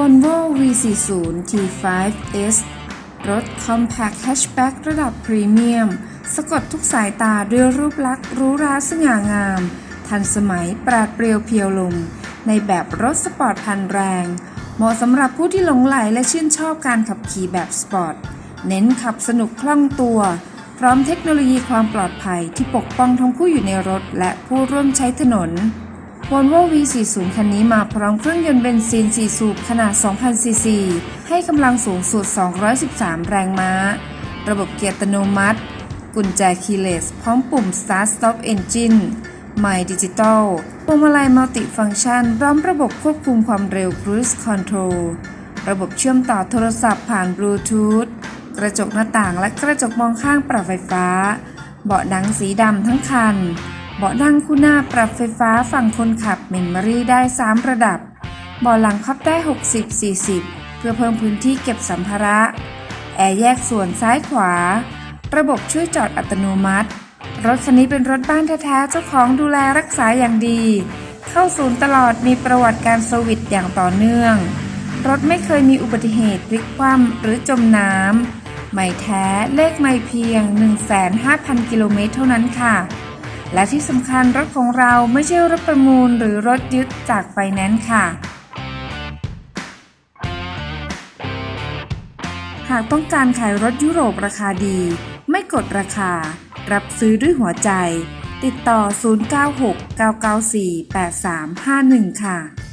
Volvo V40 T5S รถ Compact Hatchback ระดับพรีเมียม สะกดทุกสายตาด้วยรูปลักษณ์รูหราสง่างาม ทันสมัยปราดเปรียวเพียวลม ในแบบรถสปอร์ตพันแรง เหมาะสำหรับผู้ที่หลงไหลและชื่นชอบการขับขี่แบบสปอร์ต เน้นขับสนุกคล่องตัว พร้อมเทคโนโลยีความปลอดภัยที่ปกป้องทั้งผู้อยู่ในรถและผู้ร่วมใช้ถนน Volvo V40 คันนี้มาพร้อมเครื่องยนต์เบนซิน 4 สูบขนาด 2,000 ซีซี ให้กำลังสูงสุด 213 แรงม้า ระบบเกียร์อัตโนมัติ กุญแจคีย์เลส พร้อมปุ่ม Start Stop Engine ไมดิจิตอลพวงมาลัยมัลติฟังก์ชันพร้อมระบบควบคุมความเร็ว Cruise Control ระบบเชื่อมต่อโทรศัพท์ผ่านบลูทูธกระจกหน้าต่างและกระจกมองข้างปรับไฟฟ้า เบาะหนังสีดำทั้งคัน เบาะนั่งคู่หน้าปรับไฟฟ้าฝั่งคนขับเมมโมรี่ได้ 3 ระดับ เบาะหลังพับได้ 60-40 เพื่อเพิ่มพื้นที่เก็บสัมภาระ แอร์แยกส่วนซ้ายขวา ระบบช่วยจอดอัตโนมัติ รถคันนี้เป็นรถบ้านแท้ๆ เจ้าของดูแลรักษาอย่างดี เข้าศูนย์ตลอดมีประวัติการเซอร์วิสอย่างต่อเนื่อง รถไม่เคยมีอุบัติเหตุพลิกคว่ำหรือจมน้ำไม่แท้เลขไม่เพียง 15,000กิโลเมตรเท่านั้นค่ะ และที่สำคัญรถของเราไม่ใช่รถประมูลหรือรถยึดจากไฟแนนซ์ค่ะ หากต้องการขายรถยุโรปราคาดี ไม่กดราคา รับซื้อด้วยหัวใจ ติดต่อ 096 994 8351 ค่ะ